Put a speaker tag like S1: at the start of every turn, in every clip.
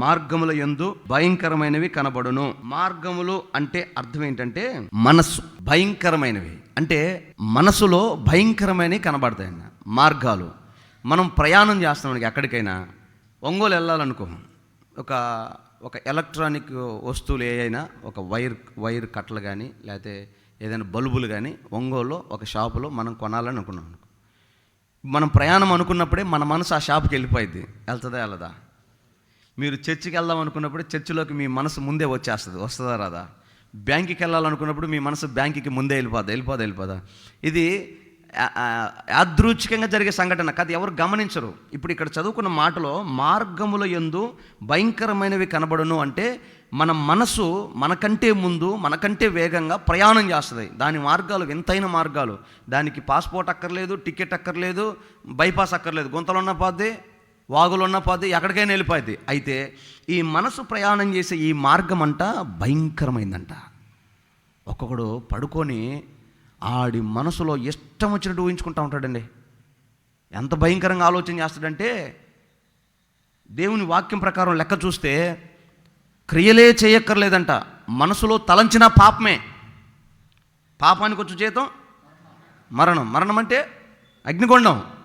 S1: మార్గముల యందు భయంకరమైనవి కనబడును. మార్గములు అంటే అర్థం ఏంటంటే మనస్సు. భయంకరమైనవి. అంటే మనసులో భయంకరమైనవి కనబడతాయన్న మార్గాలు. మనం ప్రయాణం చేస్తాం మనకి ఎక్కడికైనా. ఒంగోలు వెళ్ళాలనుకో ఒక ఒక ఎలక్ట్రానిక్ వస్తువులు ఏవైనా ఒక వైర్ వైర్ కట్టలు కానీ లేకపోతే ఏదైనా బల్బులు కానీ ఒంగోలులో ఒక షాపులో మనం కొనాలని అనుకున్నాం అనుకో. మనం ప్రయాణం అనుకున్నప్పుడే మన మనసు ఆ షాప్కి వెళ్ళిపోయింది వెళ్తుందా వెళ్ళదా? మీరు చర్చికి వెళ్దాం అనుకున్నప్పుడు చర్చిలోకి మీ మనసు ముందే వచ్చేస్తుంది. వస్తుందా రాదా? బ్యాంకుకి వెళ్ళాలనుకున్నప్పుడు మీ మనసు బ్యాంకుకి ముందే వెళ్ళిపోదా వెళ్ళిపోదా వెళ్ళిపోదా ఇది యాదృచ్ఛికంగా జరిగే సంఘటన కాదు ఎవరు గమనించరు. ఇప్పుడు ఇక్కడ చదువుకున్న మాటలో మార్గముల ఎందు భయంకరమైనవి కనబడును అంటే మన మనసు మనకంటే ముందు మనకంటే వేగంగా ప్రయాణం చేస్తుంది. దాని మార్గాలు వింతైన మార్గాలు. దానికి పాస్పోర్ట్ అక్కర్లేదు టికెట్ అక్కర్లేదు బైపాస్ అక్కర్లేదు. గుంతలు ఉన్న పోద్ది వాగులు ఉన్న ఎక్కడికైనా వెళ్ళిపోద్ది. అయితే ఈ మనసు ప్రయాణం చేసే ఈ మార్గం అంట భయంకరమైందంట. ఒక్కొక్కడు పడుకొని ఆడి మనసులో ఇష్టం వచ్చినట్టు ఊహించుకుంటూ ఉంటాడండి. ఎంత భయంకరంగా ఆలోచన చేస్తాడంటే దేవుని వాక్యం ప్రకారం లెక్క చూస్తే క్రియలే చేయక్కర్లేదంట. మనసులో తలంచిన పాపమే. పాపానికి వచ్చి జీతం మరణం. మరణం అంటే అగ్నికొండం.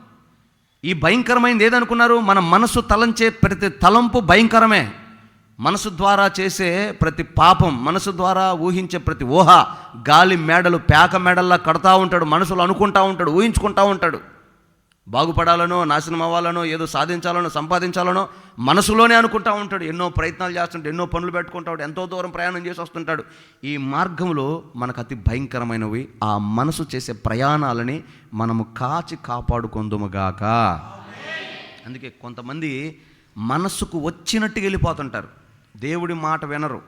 S1: ఈ భయంకరమైనది ఏదనుకున్నారు? మన మనసు తలంచే ప్రతి తలంపు భయంకరమే. మనసు ద్వారా చేసే ప్రతి పాపం మనసు ద్వారా ఊహించే ప్రతి ఊహ గాలి మేడలు పేక మేడల్లా కడతా ఉంటాడు మనసులో అనుకుంటా ఉంటాడు ఊహించుకుంటా ఉంటాడు. బాగుపడాలనో నాశనం అవ్వాలనో ఏదో సాధించాలనో సంపాదించాలనో మనసులోనే అనుకుంటా ఉంటాడు. ఎన్నో ప్రయత్నాలు చేస్తుంటాడు ఎన్నో పనులు పెట్టుకుంటాడు ఎంతో దూరం ప్రయాణం చేసి వస్తుంటాడు. ఈ మార్గంలో మనకు అతి భయంకరమైనవి ఆ మనసు చేసే ప్రయాణాలని మనము కాచి కాపాడుకుందుముగాక. అందుకే కొంతమంది మనసుకు వచ్చినట్టు వెళ్ళిపోతుంటారు. దేవుడి మాట వినరు.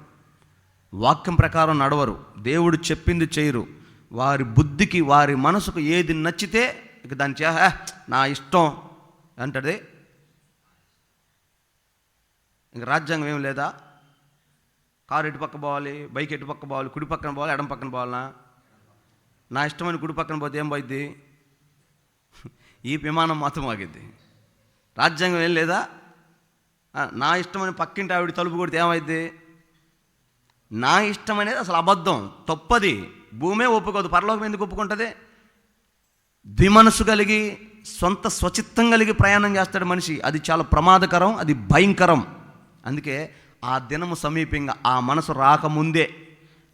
S1: వాక్యం ప్రకారం నడవరు. దేవుడు చెప్పింది చేయరు. వారి బుద్ధికి వారి మనసుకు ఏది నచ్చితే ఇక దాని చే నా ఇష్టం అంటది. ఇంక రాజ్యాంగం ఏం లేదా? కారు ఎటు పక్క పోవాలి? బైక్ ఎటు పక్క పోవాలి? కుడి పక్కన పోవాలి? ఎడం పక్కన పోవాలనా నా ఇష్టమైన కుడి పక్కన పోతే ఏం పోయిద్ది? ఈ విమానం మాత్రం ఆగిద్ది. రాజ్యాంగం ఏం లేదా? నా ఇష్టమైన పక్కింటి ఆవిడ తలుపు కొడితే ఏమైద్ది? నా ఇష్టం అనేది అసలు అబద్ధం తప్పది. భూమే ఒప్పుకోదు పరలోకం ఎందుకు ఒప్పుకుంటుంది? ద్విమనసు కలిగి సొంత స్వచిత్తం కలిగి ప్రయాణం చేస్తాడు మనిషి. అది చాలా ప్రమాదకరం అది భయంకరం. అందుకే ఆ దినము సమీపంగా ఆ మనసు రాకముందే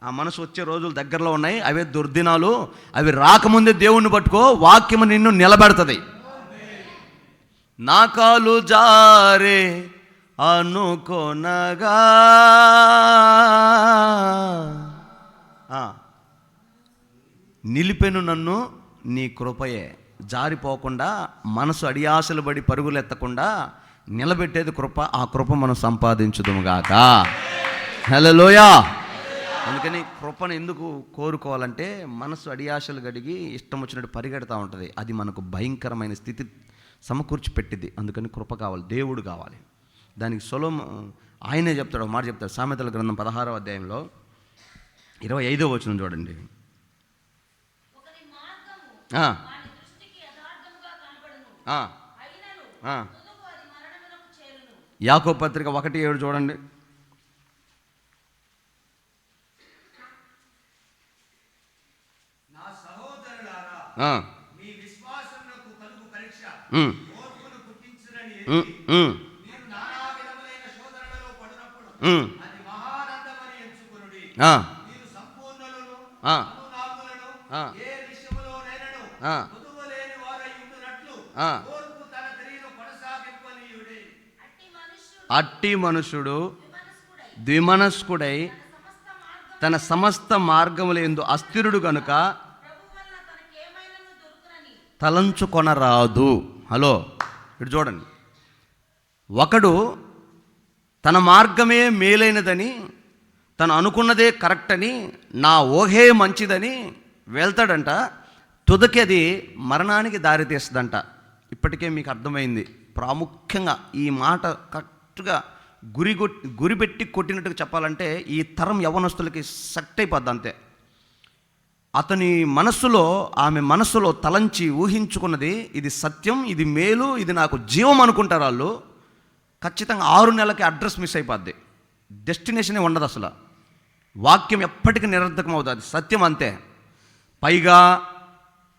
S1: ఆ మనసు వచ్చే రోజులు దగ్గరలో ఉన్నాయి. అవే దుర్దినాలు. అవి రాకముందే దేవుణ్ణి పట్టుకో వాక్యము నిన్ను నిలబెడుతుంది. నా కాలు జారే అనుకోనగా. ఆ. నిలిపెను నన్ను నీ కృపయే. జారిపోకుండా మనసు అడియాసలు పడి పరుగులెత్తకుండా నిలబెట్టేది కృప ఆ కృప మనం సంపాదించుదుముగాక హలోయా అందుకని కృపను ఎందుకు కోరుకోవాలంటే మనసు అడియాసలు గడిగి ఇష్టం వచ్చినట్టు పరిగెడతా ఉంటుంది. అది మనకు భయంకరమైన స్థితి సమకూర్చి పెట్టింది అందుకని కృప కావాలి దేవుడు కావాలి. దానికి సొలోమ ఆయనే చెప్తాడు మాట చెప్తాడు. సామెతల గ్రంథం పదహారవ అధ్యాయంలో ఇరవై ఐదో వచనం చూడండి
S2: ఒకరి మార్గము
S1: ఆ,
S2: వాని దృష్టికి యథార్థముగా కనబడును
S1: ఆ,
S2: అయినను
S1: ఆ.
S2: తుదకు అది మరణమునకు చేరును
S1: యాకో పత్రిక ఒకటి ఏడు చూడండి.
S3: నా సహోదరులారా
S1: ఆ,
S2: అట్టి
S1: మనుషుడు
S2: విమనస్కుడై
S1: ద్విమనస్కుడై. తన సమస్త మార్గముల ఎందు అస్థిరుడు గనుక తలంచుకొనరాదు హలో ఇటు చూడండి. ఒకడు తన మార్గమే మేలైనదని తను అనుకున్నదే కరెక్ట్ అని నా ఊహే మంచిదని వెళ్తాడంట. తుదకి అది మరణానికి దారితీస్తుందంట ఇప్పటికే మీకు అర్థమైంది. ప్రాముఖ్యంగా ఈ మాట కరెక్ట్గా గురి కొట్ గురి పెట్టి కొట్టినట్టుగా చెప్పాలంటే ఈ తరం యవనస్తులకి సెట్ అయిపోద్ది అంతే. అతని మనస్సులో ఆమె మనస్సులో తలంచి ఊహించుకున్నది ఇది సత్యం ఇది మేలు ఇది నాకు జీవం అనుకుంటారు వాళ్ళు. ఖచ్చితంగా ఆరు నెలలకి అడ్రస్ మిస్ అయిపోద్ది. డెస్టినేషనే ఉండదు అసలు వాక్యం ఎప్పటికీ నిరర్ధకం అవుతుంది సత్యం అంతే. పైగా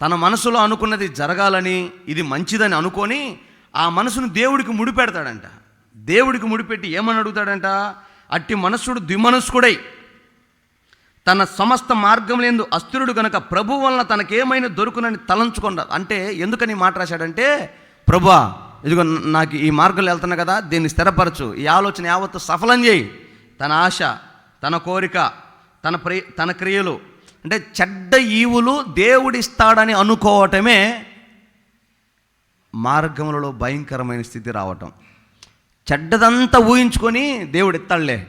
S1: తన మనసులో అనుకున్నది జరగాలని ఇది మంచిదని అనుకొని ఆ మనసును దేవుడికి ముడిపెడతాడంట దేవుడికి ముడిపెట్టి ఏమని అడుగుతాడంట? అట్టి మనస్సుడు ద్విమనస్కుడై తన సమస్త మార్గంలేందు అస్థిరుడు గనక ప్రభు వలన తనకేమైనా దొరుకునని తలంచుకున్న అంటే ఎందుకని మాట రాశాడంటే ప్రభువా ఇదిగో నాకు ఈ మార్గంలో వెళ్తున్నా కదా దీన్ని స్థిరపరచు. ఈ ఆలోచన యావత్తు సఫలం చేయి. తన ఆశ తన కోరిక తన ప్రి తన క్రియలు అంటే చెడ్డ ఈవులు దేవుడిస్తాడని అనుకోవటమే మార్గములలో భయంకరమైన స్థితి రావటం. చెడ్డదంతా ఊహించుకొని దేవుడు ఎత్తాడులే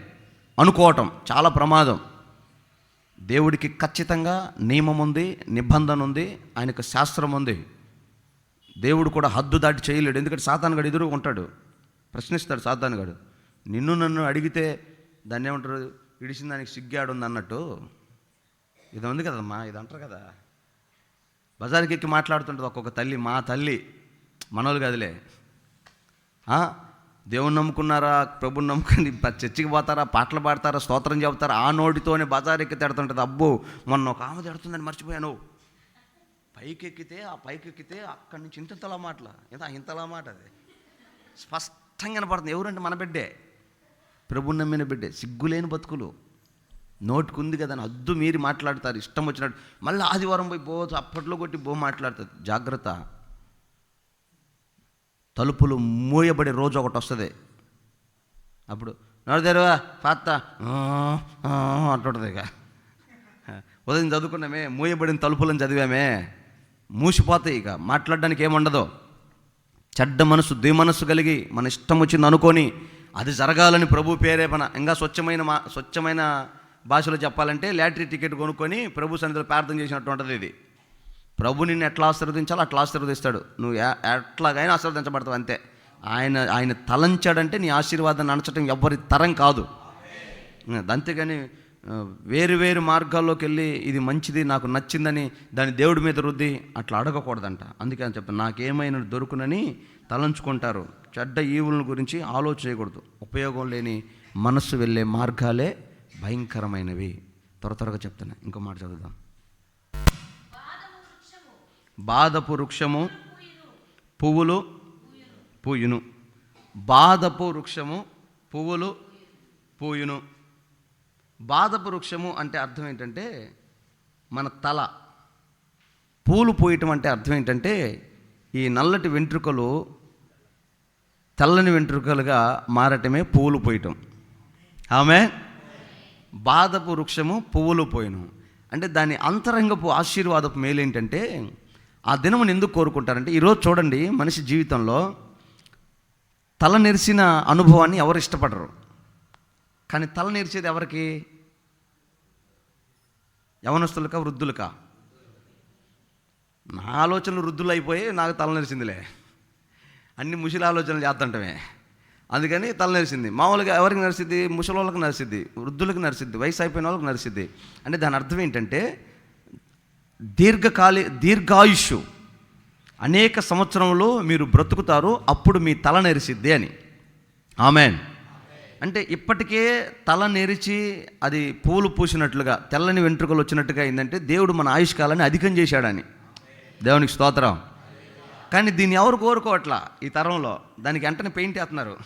S1: అనుకోవటం చాలా ప్రమాదం. దేవుడికి ఖచ్చితంగా నియమం ఉంది నిబంధన ఉంది ఆయనకు శాస్త్రం ఉంది దేవుడు కూడా హద్దు దాటి చేయలేడు. ఎందుకంటే సాతానుగాడు ఎదురు ఉంటాడు. ప్రశ్నిస్తాడు సాతానుగాడు నిన్ను నన్ను అడిగితే దాన్ని ఏమంటారు? ఇడిసిన దానికి సిగ్గాడు ఉంది అన్నట్టు. ఇది ఉంది కదమ్మా ఇది అంటారు కదా. బజార్కి ఎక్కి మాట్లాడుతుంటుంది ఒక్కొక్క తల్లి మా తల్లి. మనోళ్ళు కదిలే. ఆ? నమ్ముకున్నారా ప్రభుని నమ్ముకుని చర్చికి పోతారా పాటలు పాడతారా స్తోత్రం చెబుతారా? ఆ నోటితోనే బజార్ ఎక్కి తిడుతుంటుంది. అబ్బో మొన్న ఒక ఆమె తిడుతుందని మర్చిపోయాను. పైకి ఎక్కితే ఆ పైకి ఎక్కితే అక్కడి నుంచి ఇంతలా మాటల. ఇంత ఇంతలా మాట అది. స్పష్టంగా కనపడుతుంది. ఎవరంటే మన బిడ్డే. ప్రభుని నమ్మిన బిడ్డే. సిగ్గులేని బతుకులు. నోటికి ఉంది కదా అని అద్దు మీరు మాట్లాడతారు. ఇష్టం వచ్చినట్టు. మళ్ళీ ఆదివారం పోయి బో అప్పట్లో కొట్టి బో మాట్లాడుతుంది జాగ్రత్త. తలుపులు మూయబడే రోజు ఒకటి వస్తుంది. అప్పుడు నడదేరువా పాత అంటుంటుంది ఇక. ఉదయం చదువుకున్నామే మూయబడిన తలుపులను చదివామే. మూసిపోతాయి ఇక. మాట్లాడడానికి ఏముండదు. చెడ్డ మనసు ద్విమనస్సు కలిగి మన ఇష్టం వచ్చింది అనుకొని అది జరగాలని ప్రభు పేరేపన. ఇంకా స్వచ్ఛమైన మా స్వచ్ఛమైన భాషలో చెప్పాలంటే లాటరీ టికెట్ కొనుక్కొని ప్రభు సన్నిధిలో ప్రార్థన చేసినట్టు ఉంటుంది ఇది. ప్రభు నిన్ను ఎట్లా ఆశీర్వదించాలో అట్లా ఆశీర్వదిస్తాడు. నువ్వు ఎట్లాగైనా ఆశీర్వదించబడతావు అంతే. ఆయన ఆయన తలంచాడంటే నీ ఆశీర్వాదాన్ని అనచడం ఎవ్వరి తరం కాదు. అంతేగాని వేరు వేరు మార్గాల్లోకి వెళ్ళి ఇది మంచిది నాకు నచ్చిందని దాని దేవుడి మీద రుద్ది అట్లా అడగకూడదంట. అందుకే అని చెప్పి నాకేమైనా దొరుకునని తలంచుకుంటారు. చెడ్డ ఈవుల గురించి ఆలోచన చేయకూడదు. ఉపయోగం లేని మనస్సు వెళ్ళే మార్గాలే భయంకరమైనవి. త్వర త్వరగా చెప్తున్నా ఇంకో మాట చదువుదాం. బాధపు వృక్షము పువ్వులు పూయును. బాధపు వృక్షము పువ్వులు పూయును. బాధపు వృక్షము అంటే అర్థం ఏంటంటే మన తల. పూలు పూయటం అంటే అర్థం ఏంటంటే ఈ నల్లటి వెంట్రుకలు తెల్లని వెంట్రుకలుగా మారటమే పూలు పోయటం. ఆమె బాధపు వృక్షము పువ్వులు పోయిను. అంటే దాని అంతరంగపు ఆశీర్వాదపు మేలు ఏంటంటే ఆ దినమును ఎందుకు కోరుకుంటారంటే ఈరోజు చూడండి మనిషి జీవితంలో తల నెరిసిన అనుభవాన్ని ఎవరు ఇష్టపడరు. కానీ తల నెరిచేది ఎవరికి? యవనస్తులకా వృద్ధులకా? నా ఆలోచనలు వృద్ధులు అయిపోయి నాకు తల నెరిసిందిలే. అన్ని ముసిలి ఆలోచనలు చేస్తుంటమే అందుకని తల నరిసింది. మామూలుగా ఎవరికి నరిసిద్ది? ముసలి వాళ్ళకి నరిసిద్ది. వృద్ధులకు నరిసిద్ది. వయసు అయిపోయిన వాళ్ళకి నరిసిద్ది. అంటే దాని అర్థం ఏంటంటే దీర్ఘకాలి దీర్ఘాయుష్. అనేక సంవత్సరంలో మీరు బ్రతుకుతారు అప్పుడు మీ తల నెరిసిద్ది అని. ఆమెన్. అంటే ఇప్పటికే తల నెరిచి అది పూలు పూసినట్లుగా తెల్లని వెంట్రుకలు వచ్చినట్టుగా అయిందంటే దేవుడు మన ఆయుష్కాలాన్ని అధికం చేశాడని. దేవునికి స్తోత్రం. కానీ దీన్ని ఎవరు కోరుకోవట్లా ఈ తరంలో? దానికి వెంటనే పెయింట్ వేస్తున్నారు.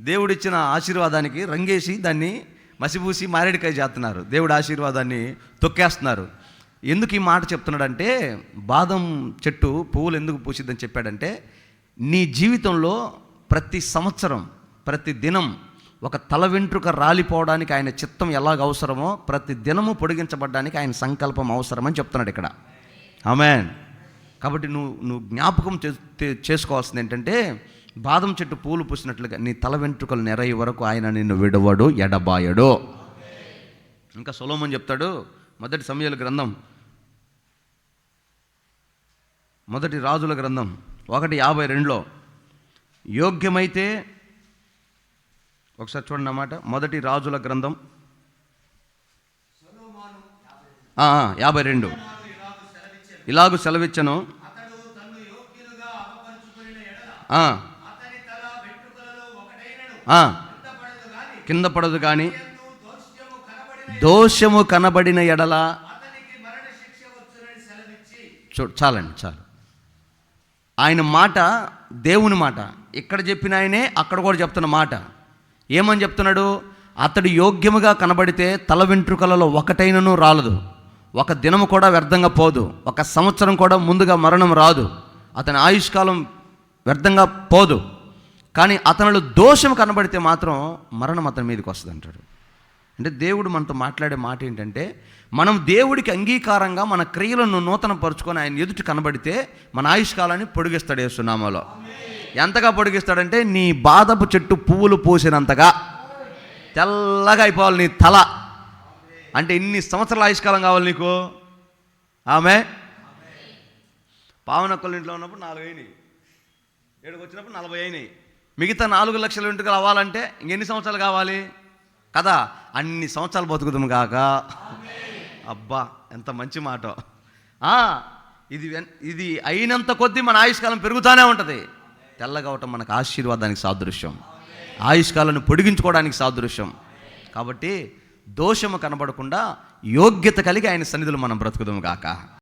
S1: దేవుడిచ్చిన ఆశీర్వాదానికి రంగేసి దాన్ని మసిపూసి మారేడికాయ చేస్తున్నారు దేవుడి ఆశీర్వాదాన్ని తొక్కేస్తున్నారు. ఎందుకు ఈ మాట చెప్తున్నాడంటే బాదం చెట్టు పువ్వులు ఎందుకు పూసిద్దని చెప్పాడంటే నీ జీవితంలో ప్రతి సంవత్సరం ప్రతి దినం ఒక తల వెంట్రుక రాలిపోవడానికి ఆయన చిత్తం ఎలాగ అవసరమో ప్రతి దినము పొడిగించబడడానికి ఆయన సంకల్పం అవసరమని చెప్తున్నాడు ఇక్కడ. ఆమెన్. కాబట్టి నువ్వు నువ్వు జ్ఞాపకం చే- చేసుకోవాల్సింది ఏంటంటే బాదం చెట్టు పూలు పూసినట్లుగా నీ తల వెంట్రుకలు నెరయ్యే వరకు ఆయన నిన్ను విడవడు ఎడబాయడు. ఇంకా సొలోమన్ చెప్తాడు మొదటి సమయాల గ్రంథం మొదటి రాజుల గ్రంథం ఒకటి యాభై రెండులో యోగ్యమైతే ఒకసారి చూడండి అన్నమాట మొదటి రాజుల గ్రంథం యాభై రెండు. ఇలాగూ సెలవిచ్చను
S3: అతడు తన్ను యోగ్యులుగా అపపరుచుకుని ఎడల
S1: ఆ,
S3: అతని తల వెంట్రుకలలో ఒకటి
S1: ఆ,
S3: కింద పడదు
S1: కానీ.
S3: దోషము కనబడిన
S1: ఎడల చూ చాలండి చాలు. ఆయన మాట దేవుని మాట. ఇక్కడ చెప్పిన ఆయనే అక్కడ కూడా చెప్తున్న మాట. ఏమని చెప్తున్నాడు? అతడు యోగ్యముగా కనబడితే తల వెంట్రుకలలో ఒకటైనను రాలదు. ఒక దినము కూడా వ్యర్థంగా పోదు. ఒక సంవత్సరం కూడా ముందుగా మరణం రాదు. అతని ఆయుష్కాలం వ్యర్థంగా పోదు. కానీ అతనిలో దోషం కనబడితే మాత్రం మరణం అతని మీదకి వస్తుంది అంటాడు. అంటే దేవుడు మనతో మాట్లాడే మాట ఏంటంటే మనం దేవుడికి అంగీకారంగా మన క్రియలను నూతన పరుచుకొని ఆయన ఎదుటి కనబడితే మన ఆయుష్కాలాన్ని పొడిగిస్తాడు యేసునామాలో ఎంతగా పొడిగిస్తాడంటే నీ బాధపు చెట్టు పువ్వులు పూసినంతగా. తెల్లగా అయిపోవాలి నీ తల. అంటే ఇన్ని సంవత్సరాల ఆయుష్కాలం కావాలి నీకు? ఆమె? పావనక్కల ఇంట్లో ఉన్నప్పుడు నాలుగు అయినాయి ఏడుకు వచ్చినప్పుడు నలభై అయినాయి. మిగతా నాలుగు లక్షల వెంట్రుకలు అవ్వాలంటే ఇంకెన్ని సంవత్సరాలు కావాలి? కదా అన్ని సంవత్సరాలు బతుకుదాం కాక. అబ్బా ఎంత మంచి మాట. ఇది వెన్- ఇది అయినంత కొద్దీ మన ఆయుష్కాలం పెరుగుతూనే ఉంటుంది. తెల్లగవటం మనకు ఆశీర్వాదానికి సాదృశ్యం. ఆయుష్కాలను పొడిగించుకోవడానికి సాదృశ్యం. కాబట్టి దోషము కనబడకుండా యోగ్యత కలిగి ఆయన సన్నిధులు మనం బ్రతుకుదాం కాక.